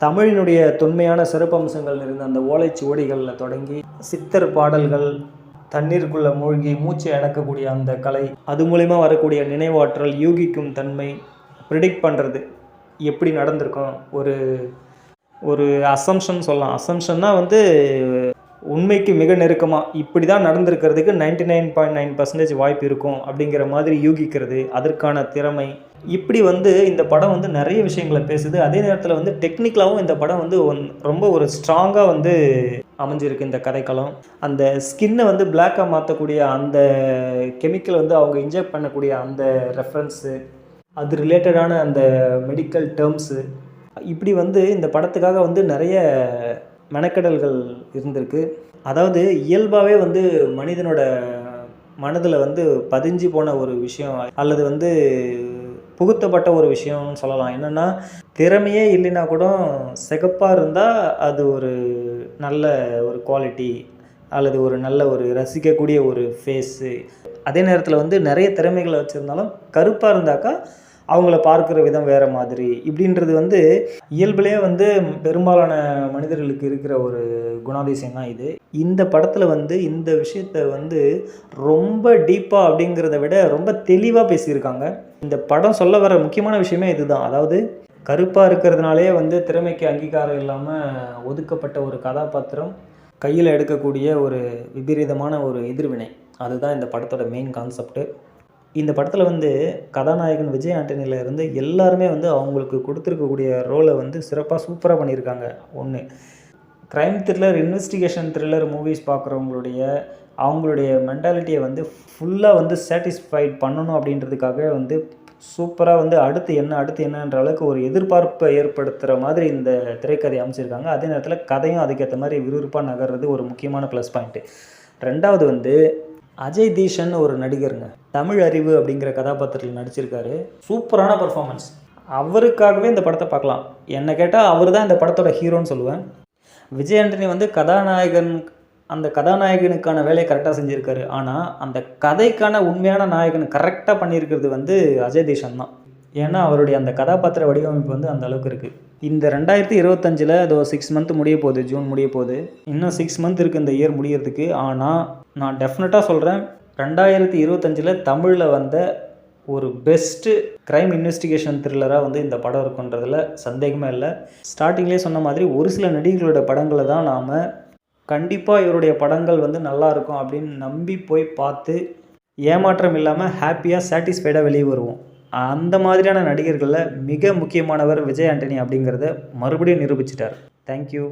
தமிழினுடைய தொன்மையான சிறப்பம்சங்கள் நிறைந்த அந்த ஓலைச்சுவடிகளில் தொடங்கி சித்தர் பாடல்கள் தண்ணீருக்குள்ளே மூழ்கி மூச்சை அடக்கக்கூடிய அந்த கலை அது மூலிமா வரக்கூடிய நினைவாற்றல் யூகிக்கும் தன்மை ப்ரிடிக்ட் பண்ணுறது எப்படி நடந்திருக்கும்? ஒரு ஒரு அசம்ஷன் சொல்லலாம். அசம்ஷன்னா வந்து உண்மைக்கு மிக நெருக்கமாக இப்படி தான் நடந்திருக்கிறதுக்கு ninety nine point nine percentage வாய்ப்பு இருக்கும் அப்படிங்கிற மாதிரி யூகிக்கிறது அதற்கான திறமை. இப்படி வந்து இந்த படம் வந்து நிறைய விஷயங்களை பேசுது. அதே நேரத்தில் வந்து டெக்னிக்கலாகவும் இந்த படம் வந்து ஒன் ரொம்ப ஒரு ஸ்ட்ராங்காக வந்து அமைஞ்சிருக்கு இந்த கதைக்களம். அந்த ஸ்கின்னை வந்து பிளாக்காக மாற்றக்கூடிய அந்த கெமிக்கல் வந்து அவங்க இன்ஜெக்ட் பண்ணக்கூடிய அந்த ரெஃபரன்ஸு அது ரிலேட்டடான அந்த மெடிக்கல் டேர்ம்ஸு இப்படி வந்து இந்த படத்துக்காக வந்து நிறைய மெனக்கெடல்கள் இருந்திருக்கு. அதாவது இயல்பாகவே வந்து மனிதனோட மனதில் வந்து பதிஞ்சு போன ஒரு விஷயம் அல்லது வந்து புகுத்தப்பட்ட ஒரு விஷயம்னு சொல்லலாம். என்னென்னா திறமையே இல்லைன்னா கூட சிகப்பாக இருந்தால் அது ஒரு நல்ல ஒரு குவாலிட்டி அல்லது ஒரு நல்ல ஒரு ரசிக்கக்கூடிய ஒரு ஃபேஸு அதே நேரத்தில் வந்து நிறைய திறமைகளை வச்சுருந்தாலும் கருப்பாக இருந்தாக்கா அவங்கள பார்க்குற விதம் வேறு மாதிரி. இப்படின்றது வந்து இயல்பிலே வந்து பெரும்பாலான மனிதர்களுக்கு இருக்கிற ஒரு குணாதிசயம் தான் இது. இந்த படத்தில் வந்து இந்த விஷயத்த வந்து ரொம்ப டீப்பாக அப்படிங்கிறத விட ரொம்ப தெளிவாக பேசியிருக்காங்க. இந்த படம் சொல்ல வர முக்கியமான விஷயமே இதுதான். அதாவது கருப்பாக இருக்கிறதுனாலே வந்து திறமைக்கு அங்கீகாரம் இல்லாமல் ஒதுக்கப்பட்ட ஒரு கதாபாத்திரம் கையில் எடுக்கக்கூடிய ஒரு விபரீதமான ஒரு எதிர்வினை. அதுதான் இந்த படத்தோட மெயின் கான்செப்ட்டு இந்த படத்தில் வந்து கதாநாயகன் விஜய் ஆண்டனியில் இருந்து எல்லாருமே வந்து அவங்களுக்கு கொடுத்துருக்கக்கூடிய ரோலை வந்து சிறப்பாக சூப்பராக பண்ணியிருக்காங்க. ஒன்று crime thriller investigation thriller movies பார்க்குறவங்களுடைய அவங்களுடைய மென்டாலிட்டியை வந்து ஃபுல்லாக வந்து சாட்டிஸ்ஃபைட் பண்ணணும் அப்படின்றதுக்காக வந்து சூப்பராக வந்து அடுத்து என்ன அடுத்து என்னன்ற அளவுக்கு ஒரு எதிர்பார்ப்பை ஏற்படுத்துகிற மாதிரி இந்த திரைக்கதை அமைச்சிருக்காங்க. அதே நேரத்தில் கதையும் அதுக்கேற்ற மாதிரி விறுவிறுப்பாக நகர்றது ஒரு முக்கியமான ப்ளஸ் பாயிண்ட்டு ரெண்டாவது வந்து அஜய் தீஷன் ஒரு நடிகருங்க. தமிழ் அறிவு அப்படிங்கிற கதாபாத்திரத்தில் நடிச்சிருக்காரு. சூப்பரான பர்ஃபார்மன்ஸ் அவருக்காகவே இந்த படத்தை பார்க்கலாம். என்னை கேட்டால் அவர் தான் இந்த படத்தோட ஹீரோன்னு சொல்லுவேன். விஜய் ஆண்டனி வந்து கதாநாயகன் அந்த கதாநாயகனுக்கான வேலையை கரெக்டாக செஞ்சுருக்காரு. ஆனால் அந்த கதைக்கான உண்மையான நாயகன் கரெக்டாக பண்ணியிருக்கிறது வந்து அஜய் தீஷன் தான். ஏன்னா அவருடைய அந்த கதாபாத்திர வடிவமைப்பு வந்து அந்த அளவுக்கு இருக்குது இந்த ரெண்டாயிரத்தி இருபத்தஞ்சில் அதோ சிக்ஸ் மந்த் முடிய போகுது ஜூன் முடிய போகுது. இன்னும் சிக்ஸ் மந்த் இருக்குது இந்த இயர் முடியறதுக்கு. ஆனால் நான் டெஃபினட்டாக சொல்கிறேன் ரெண்டாயிரத்தி இருபத்தஞ்சில் தமிழில் வந்த ஒரு பெஸ்ட்டு க்ரைம் இன்வெஸ்டிகேஷன் த்ரில்லராக வந்து இந்த படம் இருக்குன்றதில் சந்தேகமே இல்லை. ஸ்டார்டிங்லேயே சொன்ன மாதிரி ஒரு சில நடிகர்களோட படங்களை தான் நாம் கண்டிப்பாக இவருடைய படங்கள் வந்து நல்லா இருக்கும் அப்படின்னு நம்பி போய் பார்த்து ஏமாற்றம் இல்லாமல் ஹாப்பியாக சாட்டிஸ்ஃபைடாக வெளியே வருவோம். அந்த மாதிரியான நடிகர்களில் மிக முக்கியமானவர் விஜய் ஆண்டனி அப்படிங்கிறத மறுபடியும் நிரூபிச்சிட்டார். தேங்க்யூ